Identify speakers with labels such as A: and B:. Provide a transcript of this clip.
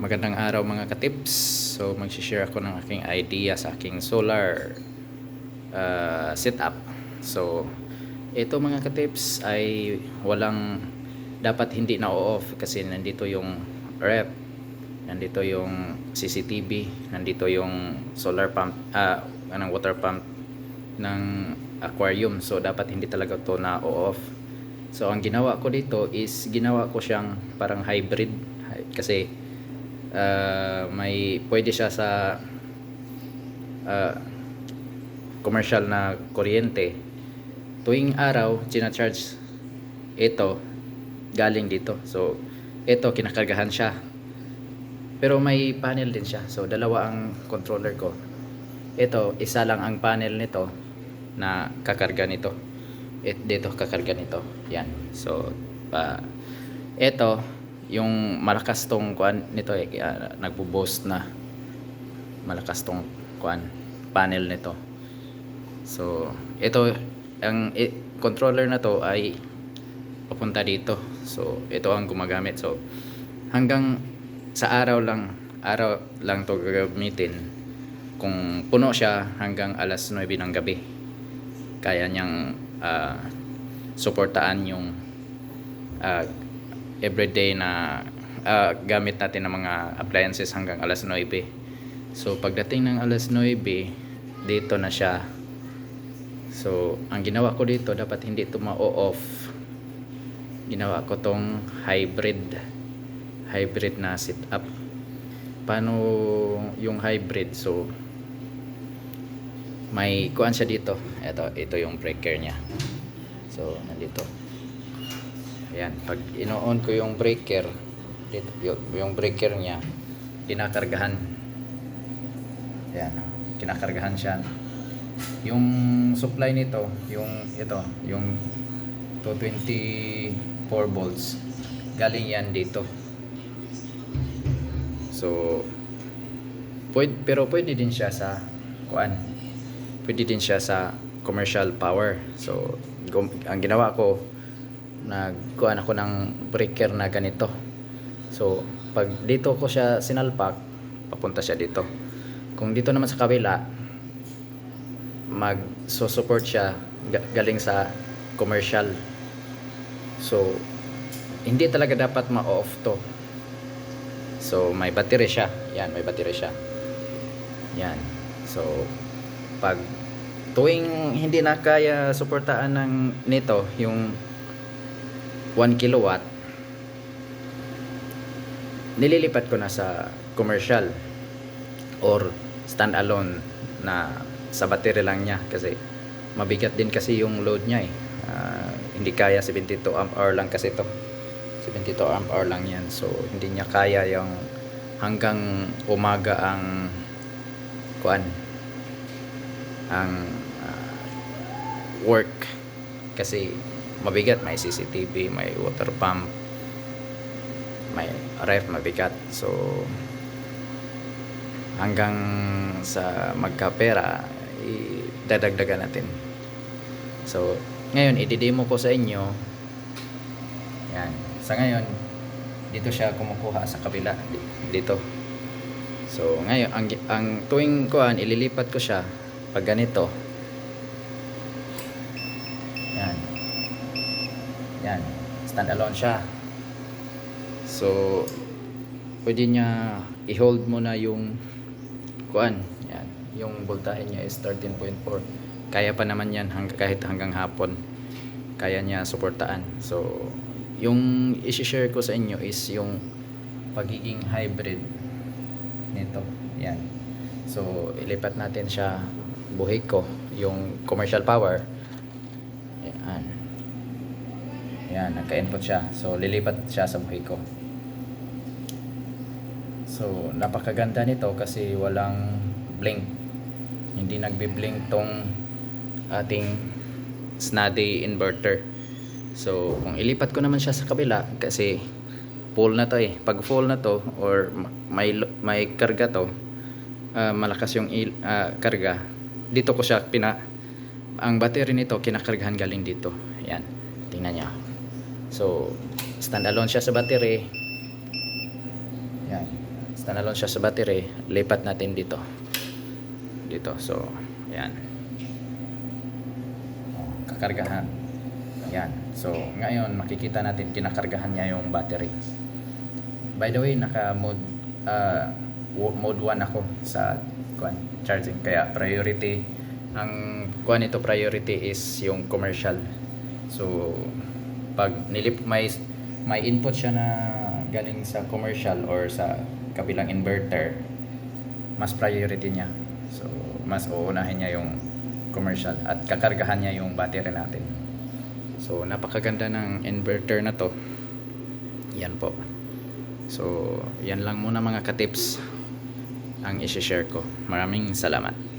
A: Magandang araw mga katips. So mag-share ako ng aking idea sa aking solar uh, setup. So ito mga katips ay walang dapat hindi na off kasi nandito yung rep, nandito yung CCTV, nandito yung solar pump, ah, anong water pump ng aquarium. So dapat hindi talaga to na off. So ang ginawa ko dito is ginawa ko siyang parang hybrid Hy- kasi uh, may pwede siya sa uh, commercial na kuryente. Tuwing araw, charge ito galing dito. So ito kinakargahan siya. Pero may panel din siya. So dalawa ang controller ko. Ito, isa lang ang panel nito na kakarga nito. It, dito kakarga nito. Yan. So, pa ito yung malakas tong kuan nito eh kaya nagbo-boost na malakas tong kuan panel nito. So, ito ang i- controller na to ay papunta dito. So, ito ang gumagamit. So, hanggang sa araw lang, araw lang to gagamitin. Kung puno siya hanggang alas 9 ng gabi, kaya niyang ah, suportaan yung ah, everyday na ah, gamit natin ng mga appliances hanggang alas 9. So, pagdating ng alas 9, dito na siya. So, ang ginawa ko dito, dapat hindi ito ma-off. Ginawa ko tong hybrid. Hybrid na setup. Paano yung hybrid? So, may kuan siya dito. Ito, ito yung breaker niya. So, nandito. Ayan, pag ino-on ko yung breaker, dito, yung, breaker niya, kinakargahan. Ayan, kinakargahan siya. Yung supply nito, yung ito, yung 224 volts, galing yan dito. So, pwede, pero pwede din siya sa kuan. Pwede din siya sa commercial power. So, ang ginawa ko, nagkuhan ako ng breaker na ganito. So, pag dito ko siya sinalpak, papunta siya dito. Kung dito naman sa kabila, mag-support siya ga- galing sa commercial. So, hindi talaga dapat ma-off to. So, may battery siya. Yan, may battery siya. Yan. So, pag tuwing hindi na kaya suportaan ng nito yung 1 kilowatt nililipat ko na sa commercial or standalone na sa battery lang niya kasi mabigat din kasi yung load niya eh. Ah, hindi kaya 72 amp hour lang kasi to. 72 amp hour lang yan. So hindi niya kaya yung hanggang umaga ang kuan ang ah, work. Kasi mabigat may CCTV may water pump may ref mabigat. So hanggang sa magkapera idadagdagan natin. So ngayon ididemo ko sa inyo. Yan. Sa ngayon dito siya kumukuha sa kabila. Di- dito. So ngayon ang, ang tuwing kuan ililipat ko siya pag ganito yan yan. Stand alone siya. So pwede niya i-hold mo na yung kuan yan. Yung voltahe niya is 13.4 kaya pa naman yan hang, kahit hanggang hapon. Kaya niya suportaan. So yung isi-share ko sa inyo is yung pagiging hybrid nito. Yan. So ilipat natin siya buhay ko yung commercial power yan yan nagka-input siya so lilipat siya sa buhay ko So, napakaganda nito kasi walang blink. Hindi nagbi-blink tong ating snazzy inverter. So, kung ilipat ko naman siya sa kabila kasi full na to eh. Pag full na to or ma- may may karga to, ah, malakas yung ah, karga. Dito ko siya pina ang battery nito kinakargahan galing dito. Yan. Tingnan niyo. So, standalone siya sa battery. Yan. standalone siya sa battery. Lipat natin dito. Dito. So yan. Kakargahan. Yan. So ngayon makikita natin kinakargahan niya yung battery. By the way naka mode uh, mode 1 ako sa kuan charging. Kaya priority ang kuan ito priority is yung commercial. So pag nilip may may input siya na galing sa commercial or sa kabilang inverter mas priority niya. So mas uunahin niya yung commercial at kakargahan niya yung battery natin. So napakaganda ng inverter na to. Yan po. So yan lang muna mga katips ang isi-share ko. Maraming salamat